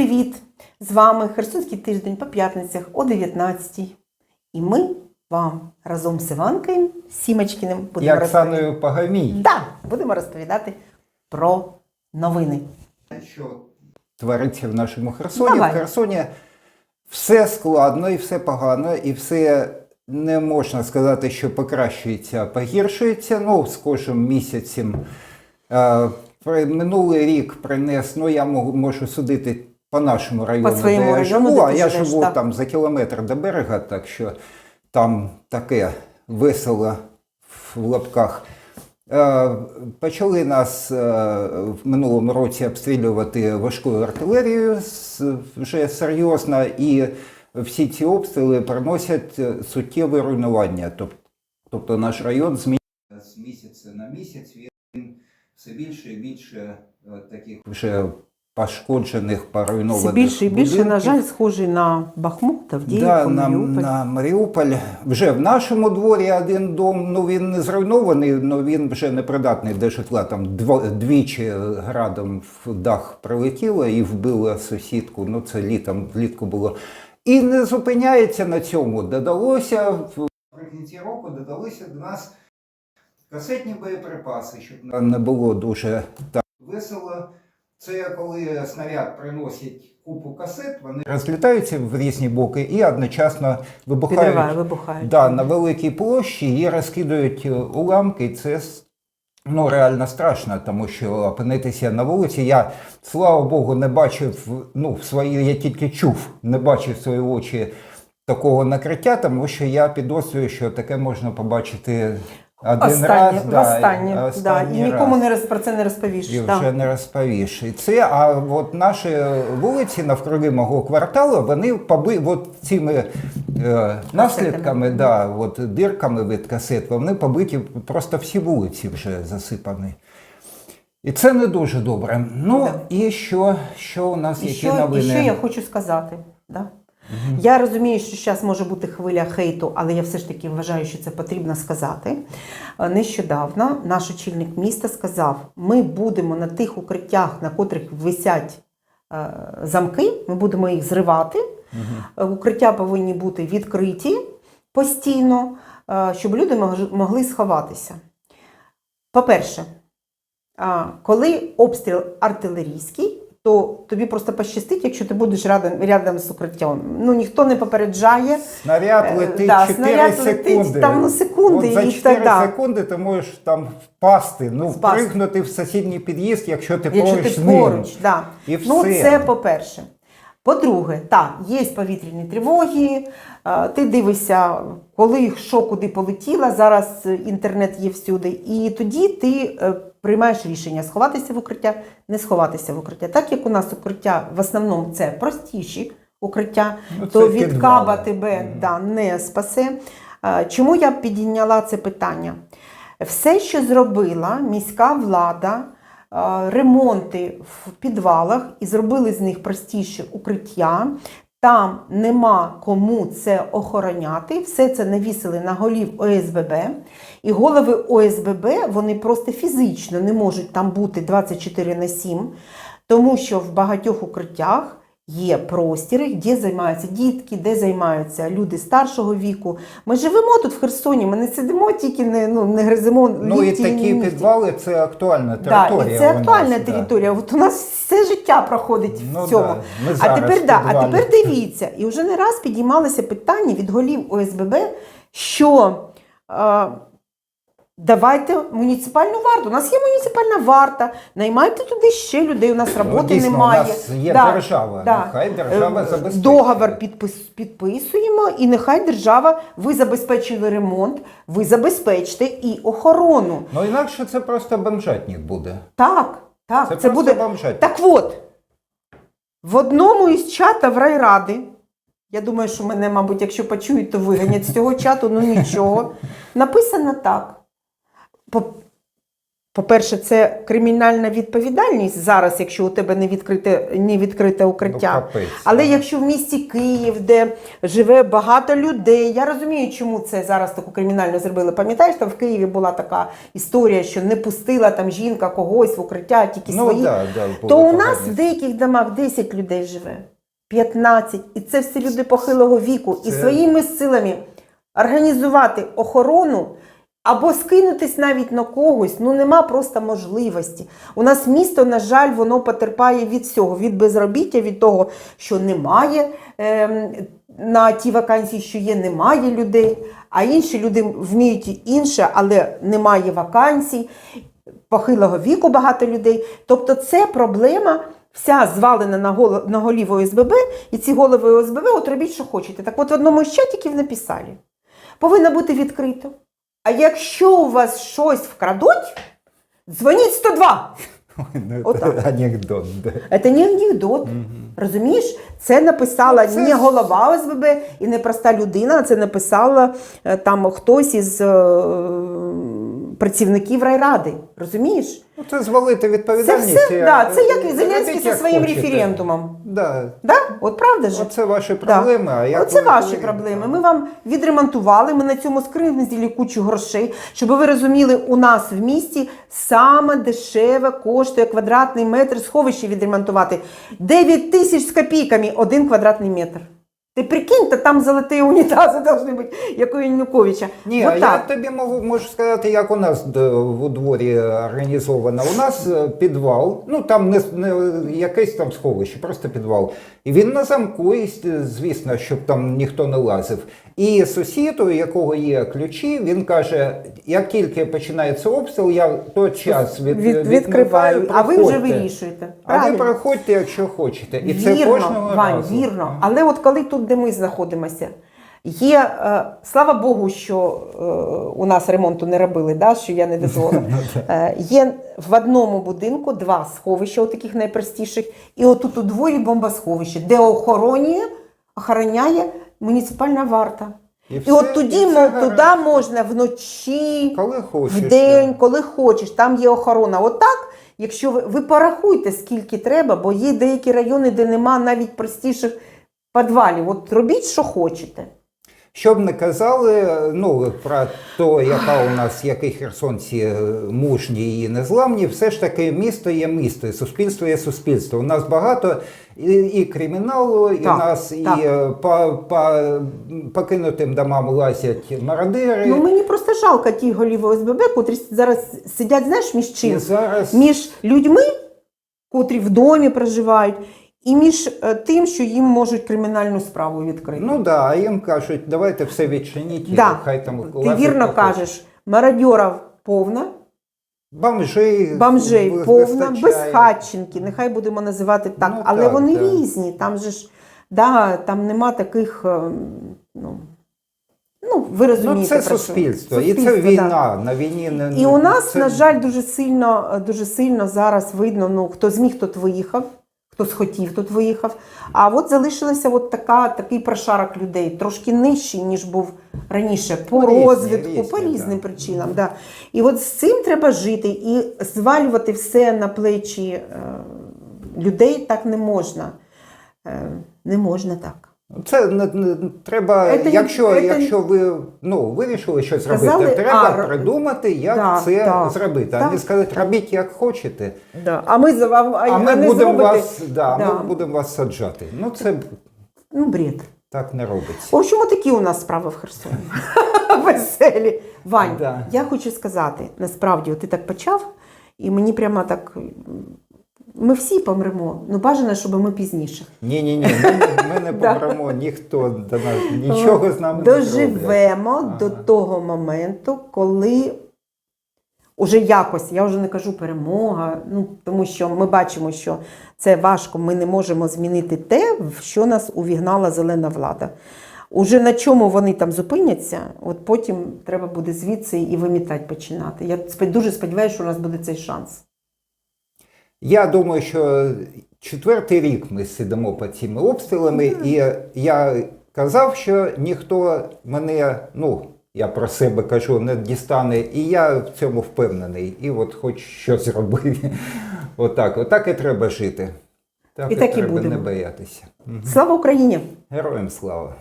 привіт! З вами Херсонський тиждень по п'ятницях о 19-й. І ми вам разом з Іванкою Сімочкіним І будемо, розповідати. Оксаною Пагамій. Да, будемо розповідати про новини. Що твориться в нашому Херсоні? Давай. В Херсоні все складно і все погано, і все не можна сказати, що покращується, а погіршується. Ну, з кожним місяцем. Е, Минулий рік принес, ну я можу судити по нашому району, своєму де я району, живу, а я живеш, живу так. там за кілометр до берега, так що там таке весело в лапках. Е, Почали нас е, в минулому році обстрілювати важкою артилерією вже серйозно, і всі ці обстріли приносять е, суттєве руйнування. Тобто наш район з місяця на місяць. Він все більше і більше таких вже пошкоджених, поруйнованих Все більше і більше, на жаль, схожий на Бахмут, Авдіївку, Да, на, Маріуполь. на Маріуполь. Вже в нашому дворі один дом, ну він не зруйнований, але він вже не придатний до житла. Там двічі градом в дах прилетіло і вбило сусідку. Ну це літом, влітку було. І не зупиняється на цьому. Додалося в наприкінці року додалися до нас касетні боєприпаси, щоб нам не було дуже так весело. Це коли снаряд приносить купу касет, вони розлітаються в різні боки і одночасно вибухають Підриває, вибухають. да, на великій площі і розкидають е, уламки. Це ну, реально страшно, тому що опинитися на вулиці. Я, слава Богу, не бачив, ну, в свої, я тільки чув, не бачив свої очі такого накриття, тому що я підозрюю, що таке можна побачити один Останнє, раз. да, востаннє, да, і нікому раз. не роз, про це не розповіш. І да. вже не розповіш. І це, а от наші вулиці навкруги мого кварталу, вони поби, от цими е, наслідками, да, от, дирками від касет, вони побиті, просто всі вулиці вже засипані. І це не дуже добре. Ну Да. і що, що у нас І які що, новини? і що я хочу сказати? Да? Я розумію, що зараз може бути хвиля хейту, але я все ж таки вважаю, що це потрібно сказати. Е, Нещодавно наш очільник міста сказав: ми будемо на тих укриттях, на котрих висять е, замки, ми будемо їх зривати. Е, Укриття повинні бути відкриті постійно, щоб люди могли сховатися. По-перше, коли обстріл артилерійський, то тобі просто пощастить, якщо ти будеш рядом, рядом з укриттям. Ну ніхто не попереджає. Снаряд Е, летить да, 4 снаряд секунди. летить, там, ну, секунди, От за і 4 тогда. секунди ти можеш там впасти, ну, впригнути в сусідній під'їзд, якщо ти Якщо поруч ти з ним. поруч, да. І ну це по-перше. По-друге, так, є повітряні тривоги, е, ти дивишся, коли що куди полетіло, зараз інтернет є всюди, і тоді ти е, приймаєш рішення сховатися в укриття, не сховатися в укриття. Так як у нас укриття в основному це простіші укриття, Ну, то від каба тебе да, не спасе. Е, Чому я підійняла це питання? Все, що зробила міська влада, ремонти в підвалах і зробили з них простіше укриття. Там нема кому це охороняти. Все це навісили на голів ОСББ. І голови ОСББ вони просто фізично не можуть там бути 24 на 7, тому що в багатьох укриттях є простіри, де займаються дітки, де займаються люди старшого віку. Ми живемо тут в Херсоні, ми не сидимо тільки не, ну, не гриземо Ну і такі ні підвали це актуальна Да, територія. і це актуальна нас, да. територія. От у нас все життя проходить Ну в цьому. да, ми а тепер да, а тепер дивіться, і вже не раз підіймалося питання від голів ОСББ, що е, давайте муніципальну варту. У нас є муніципальна варта, наймайте туди ще людей. У нас Ну, роботи дійсно, немає. У нас є Да, держава. да. Нехай держава Е, забезпечить. Договор підпис, підписуємо, і нехай держава, ви забезпечили ремонт, ви забезпечте і охорону. Ну інакше це просто бомжатник буде. Так, так, Це, це, буде. бомжатник. Так от, в одному із чатів райради, я думаю, що мене, мабуть, якщо почують, то виганять з цього чату, ну нічого. Написано так. По- По-перше, це кримінальна відповідальність зараз, якщо у тебе не відкрите, не відкрите укриття. Ну. Але якщо в місті Київ, де живе багато людей, я розумію, чому це зараз таку кримінальну зробили. Пам'ятаєш, там в Києві була така історія, що не пустила там жінка когось в укриття, тільки Ну, свої. да, да, То у нас в деяких домах 10 людей живе, 15. І це всі люди похилого віку. І своїми силами організувати охорону або скинутись навіть на когось, ну нема просто можливості. У нас місто, на жаль, воно потерпає від всього, від безробіття, від того, що немає ем, на ті вакансії, що є, немає людей, а інші люди вміють інше, але немає вакансій похилого віку багато людей. Тобто це проблема вся звалена на, голо, на голів ОСББ, і ці голови ОСББ от робіть, що хочете. Так от в одному з чатиків написали, повинно бути відкрито. А якщо у вас щось вкрадуть, дзвоніть 102. Ой, ну, Отак. це анекдот. Да. Це не анекдот. Розумієш? Це написала Ну, це не ж- голова ОСББ і не проста людина, це написала е, там хтось із е, працівників райради. Розумієш? Ну, це звалити Це відповідальність. все, і, да, це як Зеленський зі своїм хочете. референдумом. Да. Да? От правда ж? Оце ваші проблеми. А як Оце ви ваші коли- проблеми. Ми вам відремонтували, ми на цьому скривнзділі кучу грошей. Щоб ви розуміли, у нас в місті саме дешеве коштує квадратний метр сховище відремонтувати. 9 тисяч з копійками один квадратний метр. Ти прикинь, та там золоті унітази повинні бути, як у Януковича. Ні, а я тобі можу, можу сказати, як у нас у дворі організовано. У нас е, підвал, ну там не, не якесь там сховище, просто підвал. І він на замку, і, е, звісно, щоб там ніхто не лазив. І сусід, у якого є ключі, він каже: як тільки починається обстріл, я той час від, Від, відкриваю, а ви вже вирішуєте. А ви Правильно? приходьте, якщо хочете. І це кожного Вань, разу. вірно. Але от коли тут, де ми знаходимося, є, е, слава Богу, що е, у нас ремонту не робили, да, що я не дозволила. Е, є в одному будинку два сховища, таких найпростіших, і отут у дворі бомбосховище, де охоронює, охороняє муніципальна варта. І І, все- от тоді і туди можна вночі, Коли хочеш. в день, коли хочеш, там є охорона. Отак, якщо ви, ви порахуйте, скільки треба, бо є деякі райони, де нема навіть простіших підвалів. От робіть, що хочете. Щоб не казали, ну про те, яка у нас, які херсонці е, мужні і незламні, все ж таки місто є місто, і суспільство є суспільство. У нас багато і, і криміналу, і Так, нас так. і е, по, по покинутим домам лазять мародери. Ну мені просто жалко ті голів ОСББ, котрі зараз сидять, знаєш, між чим? зараз Між людьми, котрі в домі проживають, і між е, тим, що їм можуть кримінальну справу відкрити. ну да, а їм кажуть, давайте все відчиніть, да. хай там Ти вірно хто кажеш, мародьорів повна, Бомжей, Бомжей повна, безхатченки, нехай будемо називати так, Ну, але так, вони так. різні. Там же ж да, там нема таких. ем, Ну, ну ви розумієте. Ну, це що. суспільство, і це Суспільство, да. війна. На війні не І у нас, це- на жаль, дуже сильно, дуже сильно зараз видно, ну, хто зміг, тот виїхав, хто схотів, тут виїхав. А от залишилася от така, такий прошарок людей, трошки нижчий, ніж був раніше, по по розвитку, різні, по да. різним причинам. Да. І от з цим треба жити. І звалювати все на плечі е, людей так не можна. Е, не можна так. Це не, не треба, Це якщо, це- якщо ви ну, вирішили щось Сказали, робити, треба а, придумати, як да, це да, зробити. А не сказати, робіть як хочете, Да. А ми, за- а, а, а ми будемо вас, да, Да. ми будемо вас саджати. Ну це Ну, бред. так не робиться. В общем, такі у нас справи в Херсоні. Веселі. Вань, Да. я хочу сказати, насправді, ти так почав, і мені прямо так. Ми всі помремо. Ну бажано, щоб ми пізніше. Ні, ні, ні, ми, не- ми не помремо, ніхто до нас нічого з нами не зробить. Доживемо до того моменту, коли уже якось, я вже не кажу перемога, ну тому що ми бачимо, що це важко. Ми не можемо змінити те, в що нас увігнала зелена влада. Уже на чому вони там зупиняться, от потім треба буде звідси і вимітати починати. Я дуже сподіваюся, що у нас буде цей шанс. Я думаю, що четвертий рік ми сидимо під цими обстрілами, і я казав, що ніхто мене, ну, Я про себе кажу, не дістане, і я в цьому впевнений. І от хоч щось зробити. Отак, отак і треба жити. Так І так і треба будемо. не боятися. Слава Україні! Героям слава!